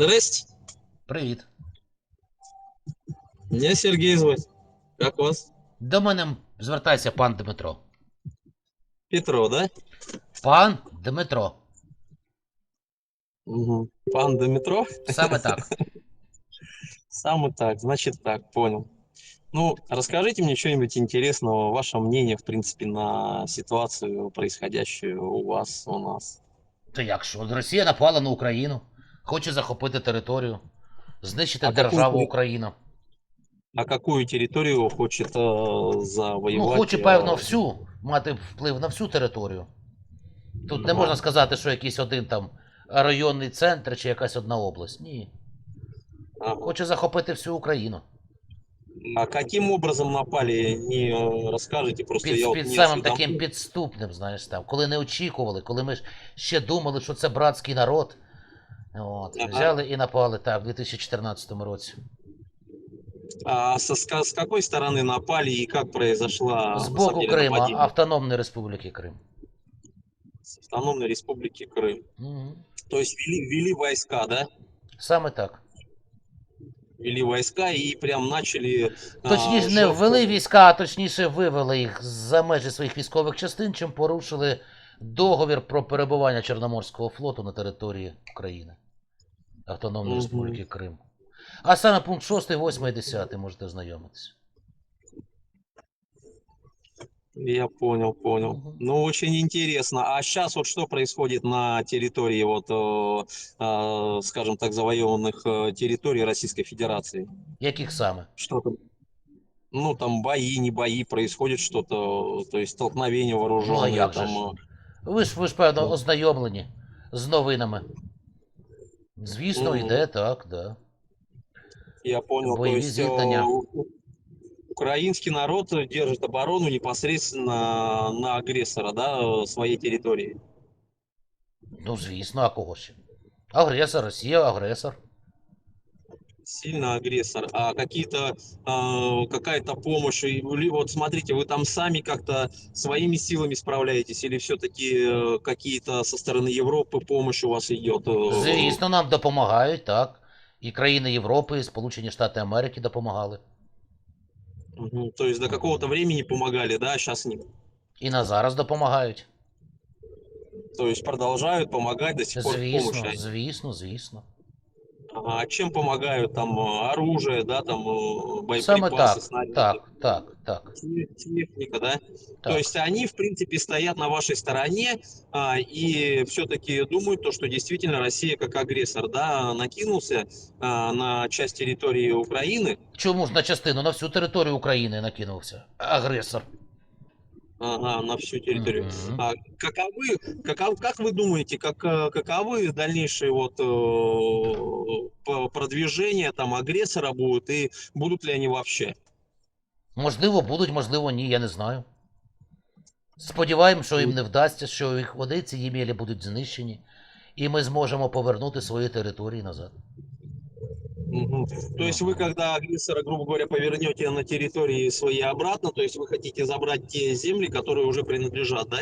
Здрасте. Привіт. Меня Сергей звать. Как вас? До мене звертайся пан Дмитро. Петро, да? Пан Дмитро. Угу. Пан Дмитро? Саме так. Сам так, значит так, понял. Ну, расскажите мне что-нибудь интересного, ваше мнение, в принципе, на ситуацию, происходящую у вас, у нас. То як що? Росія напала на Україну, хоче захопити територію, знищити А державу какую- Україна. А какую территорию хочет э, завоевать? Ну, хоче, э, певно, всю мати вплив на всю територію. Тут не Ага. можна сказати, що якийсь один там районний центр чи якась одна область. Ні. ага. Хоче захопити всю Україну. А каким образом напали, не э, расскажете, просто Під, я вот під не самим осведомлен. таким підступним, знаєш, там, коли не очікували, коли ми ж ще думали, що це братський народ. От, взяли і напали так, в 2014 році. А со, с с какой стороны напали и как произошла З боку деле, Крима, нападение? Автономної Республіки Крим. С автономной республики Крым. Мгм. То есть ввели, ввели войска, да? Саме так. Ввели войска и прям начали... а, Точніше, не ввели війська, а точніше вивели їх за межі своїх військових частин, чим порушили договір про перебування Чорноморського флоту на території України. Автономної Мгм. Республіки Крим. А саме пункт 6, 8 і 10 можете ознайомитися. Я понял, понял. Мгм. Ну, очень интересно. А сейчас вот что происходит на территории, вот, э, э, скажем так, завоеванных э, территорий Российской Федерации? Яких саме? Что там? Ну, там бои, не бои, происходит что-то, то есть столкновения вооруженные. Ну, а як же там, ж? э, Ви ж ви ж певно Ну. ознайомлені з новинами. Звісно, Мгм. йде так, да. Я понял. То Боевые есть э, зіткнення. у- украинский народ держит оборону непосредственно на агрессора, да, э, своей территории. Ну, звісно, а кого ще? Агресор, Росія, агресор. Сильно агрессор. А какие-то э, какая-то помощь? И вы- Вот смотрите, вы там сами как-то своими силами справляетесь, или все-таки какие-то со стороны Европы помощь у вас идет? э, Звісно, нам допомагають, так. І країни Європи, і Сполучені Штати Америки допомагали. мгм. То есть до какого-то времени помогали, да, сейчас не. І на зараз допомагають. То есть продолжают помогать до сих пор Звісно, помощь. звісно, звісно. А чем помогают там э, оружие, да, там э, боеприпасы, Саме так, снаряды, так, так, так, те- техника, да? То так. есть они, в принципе, стоят на вашей стороне а, и все-таки думают, то, что действительно Россия как агрессор, да, накинулся а, на часть территории Украины, Чому ж на частину, на всю територію України накинувся агресор? ага, на всю территорию. Мгм. А каковы, каков, как вы думаете, как, э, каковы дальнейшие вот э, по- продвижения там агрессора будут и будут ли они вообще? Можливо, будуть, можливо, ні, я не знаю. Сподіваємось, що їм не вдасться, що їх вони, ці ємелі будуть знищені, і ми зможемо повернути свої території назад. Мгм. То есть вы, когда агрессора, грубо говоря, повернете на территории свои обратно, то есть вы хотите забрать те земли, которые уже принадлежат, да?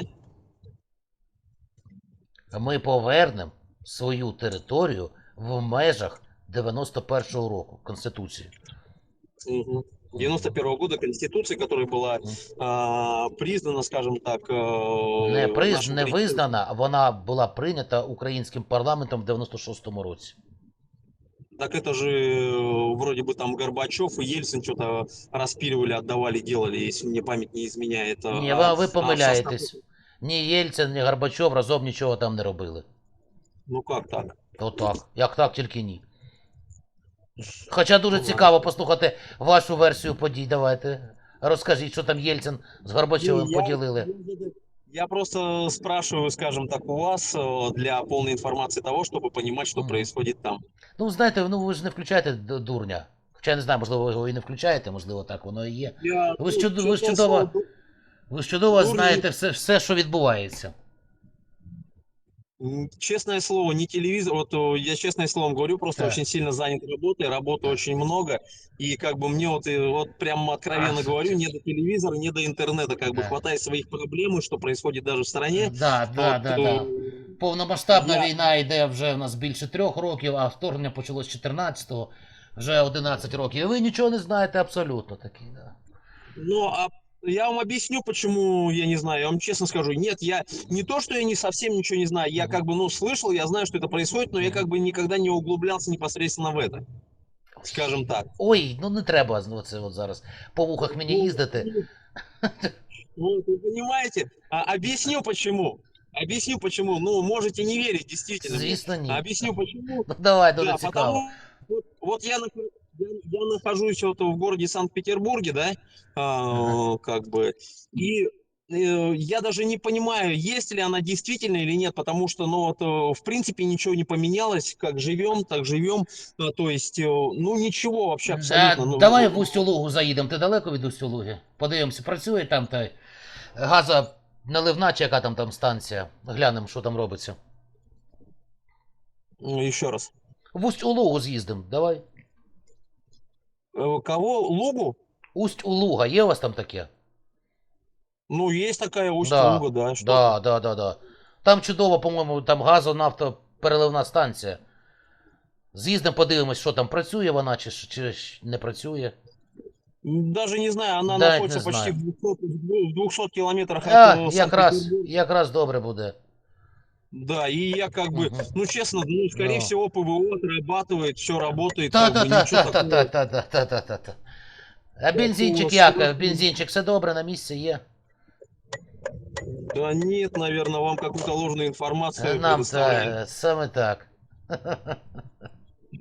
Ми повернемо свою територію в межах 91-го року Конституції. Мгм. 91 года Конституции, которая была а, признана, скажем так, э, Не, приз, нашим не президентом. визнана, вона була прийнята українським парламентом в 96-му році. Так это же э, вроде бы там Горбачев и Ельцин что-то распиливали, отдавали, делали, если мне память не изменяет. а- Ні, а- ви, ви а в помиляєтесь. состав- Ні Єльцин, ні Горбачов разом нічого там не робили. Ну как так? То так. Як так, тільки ні. Хоча дуже Ну, цікаво послухати вашу версію подій. Давайте. Розкажіть, що там Єльцин з Горбачовим Ну, я- поділили. Я просто спрашиваю, скажем так, у вас э, для полной информации того, чтобы понимать, что происходит там. Ну, знаєте, ну ви ж не включаєте д- дурня. Хоча я не знаю, можливо, ви його і не включаєте, можливо, так воно і є. Я, Ви ж ну, чудо- ви ж чудово- Ви ж чудово знаєте все, все, що відбувається. м, Честное слово, не телевизор. Вот э, я честное слово говорю, просто Так. очень сильно занят работой, работы очень много. И как бы мне вот, и вот прям откровенно Ах. говорю, не до телевизора, не до интернета. Как бы Да. хватает своих проблем, и что происходит даже в стране. Да, да, Вот, да, э, да. Повномасштабна Я- війна йде вже в нас більше трьох років, а вторгнення почалось з 14-го, вже 11 років. І ви нічого не знаєте абсолютно такі, да. Ну, а я вам объясню, почему я не знаю. Я вам честно скажу. Нет, я не то, что я не совсем ничего не знаю. Я Мгм. как бы, ну, слышал, я знаю, что это происходит, но я как бы никогда не углублялся непосредственно в это. Скажем так. Ой, ну не треба ну, це от зараз по вухах мені Ну, їздити. Вот, вы понимаете? А, объясню почему. Объясню почему. Ну, можете не верить, действительно. мне. Звісно, ні. Объясню почему. Ну давай, дуже Да, цікаво. потому вот, вот я, нах- я, я нахожусь вот в городе Санкт-Петербурге, да, а, Ага. как бы, и э, я даже не понимаю, есть ли она действительно или нет, потому что, ну, вот, э, в принципе, ничего не поменялось, как живем, так живем, А, то есть, э, ну, ничего вообще Да, абсолютно. ну, давай в Усть-Лугу заїдемо. Ти далеко від Усть-Луги? Подивимося, працює там та газа наливна чи яка там там станція. Глянемо, що там робиться. ну, еще раз. В Усть-Улугу з'їздимо, давай. Э, Кого? Лугу? Усть-Улуга, є у вас там таке? Ну, есть такая усть Да, Луга, да. Что? Да, да, да, да. Там чудово, по-моєму, там газонафтопереливна станція. З'їздимо, подивимось, що там працює вона, чи, чи не працює. Даже не знаю, она Да, находится не почти в 200, в 200 километрах от А, якраз, якраз добре буде. Да, и я как бы, Мгм. ну честно, ну скорее Да. всего ПВО отрабатывает, все работает. Та как та бы, та ничего та та такого. та та та та та та А бензинчик вас як? просто- Бензинчик все добре на місці є. Да нет, наверное, вам какую-то ложную информацию Нам предоставляют. та саме так.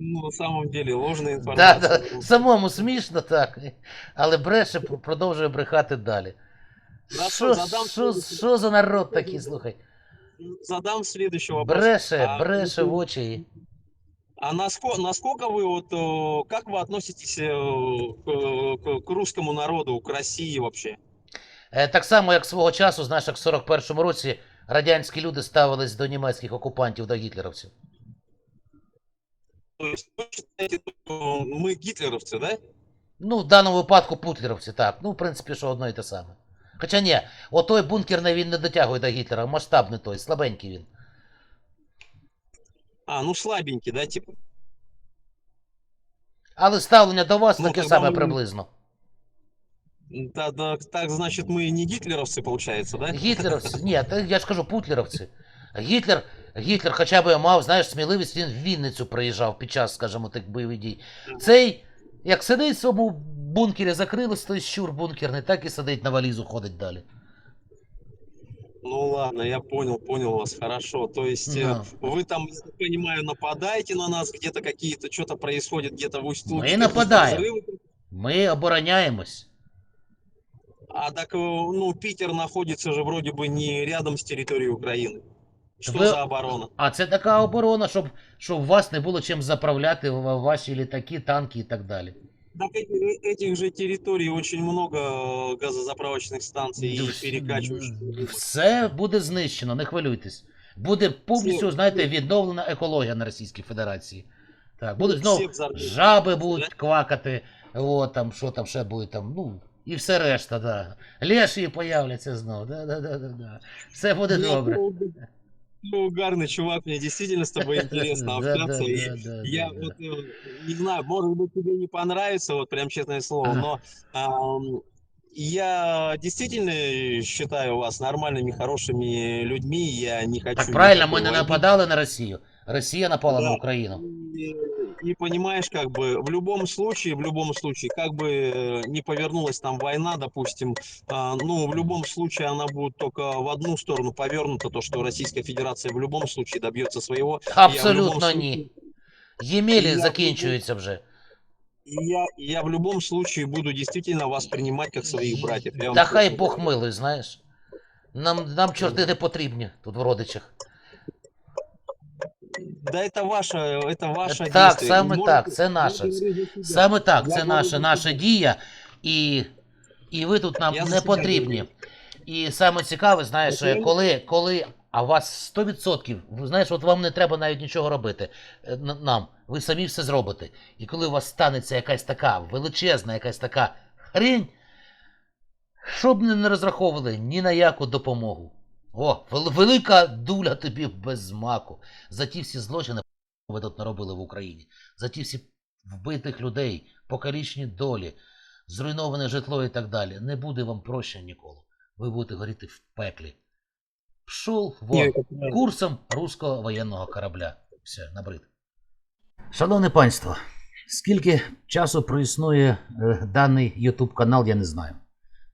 Ну, на самом деле, ложная Да, информация. да, самому смішно так. Але бреше пр- продовжує брехати далі. Хорошо, Що, задам що, следующий- що за народ такий, слухай? Задам следующий вопрос. Бреше, А, бреше ну, в очі. А насколько, насколько вы вот, э, как вы относитесь э, к, к- к русскому народу, к России вообще? Е, Так само, як свого часу, знаєш, як в 41-му році радянські люди ставились до німецьких окупантів, до гітлерівців. То есть, вы считаете, что мы гитлеровцы, да? Ну, в даному випадку путлеровці, так. Ну, в принципі, що одно і те саме. Хоча ні, отой бункерний він не дотягує до Гітлера, масштабний той, слабенький він. А, ну слабенький, да, типа? Але ставлення до вас Ну, таке саме ми- приблизно. Да, да, так, значит, мы не гитлеровцы, получается, да? Гітлеровці, ні, я ж кажу, путлеровці. Гітлер, Гітлер хоча б мав, знаєш, сміливість, він в Вінницю приїжджав під час, скажімо так, бойових дій. Цей, як сидить в своєму бункері, закрились, той щур бункерний, так і сидить на валізу, ходить далі. Ну ладно, я понял, понял вас, хорошо. То есть э, Да. вы там, я так понимаю, нападаете на нас, где-то какие-то, что-то происходит где-то в усть Мы нападаем. Ми обороняємось. А так, э, ну, Питер находится же вроде бы не рядом с территорией Украины. Что Вы- за оборона? А це така оборона, щоб, щоб вас не було чим заправляти в ваші літаки, танки і так далі. Так эти- этих же территорий очень много э, газозаправочных станций и перекачивающих. Все буде знищено, не хвилюйтесь. Буде повністю, Всі- знаєте, відновлена екологія на Російській Федерації. Так, будуть знову Всі взорвуть. жаби будуть квакати, от там, що там ще буде там, ну, і все решта, да. Леші появляться знову, да, да, да, да, да. Все буде Ну, добре. ну, Ну, угарный чувак, мне действительно с тобой интересно Да, да, общаться. и да, да, Я да, да. вот э, не знаю, может быть, тебе не понравится, вот прям честное слово, Ага. но ам, я действительно считаю вас нормальными, хорошими людьми. Я не хочу. Так правильно, никакой ми не войны. нападали на Росію. Росія напала на Да. Україну. И, и понимаешь, как бы в любом случае, в любом случае, как бы э, не повернулась там война, допустим, а, ну, в любом случае она будет только в одну сторону повернута, то, что Российская Федерация в любом случае добьется своего. Я в Абсолютно любом ні. случае- Ємелі Я- закінчуються вже. И я, и я в любом случае буду действительно вас принимать как своих братьев. Я вам Та хай честно Бог говорю. милий, знаєш. Нам, нам чорти не потрібні тут в родичах. Да это ваше, это ваше Так, саме Можете- так, це наше. Саме так, Я це наша, наша дія, і, і ви тут нам Я не потрібні. І саме цікаве, знаєш, Окей. коли, коли, а у вас 100%, ви знаєш, от вам не треба навіть нічого робити е, н- нам, ви самі все зробите. І коли у вас станеться якась така величезна, якась така хрінь, щоб не не розраховували ні на яку допомогу. О, велика дуля тобі без змаку. За ті всі злочини ви тут наробили в Україні. За ті всі вбитих людей, покалічні долі, зруйноване житло і так далі. Не буде вам прощення ніколи. Ви будете горіти в пеклі. Пшов вон курсом руського воєнного корабля. Все, набрид. Шановне панство, скільки часу проіснує е, даний YouTube канал, я не знаю.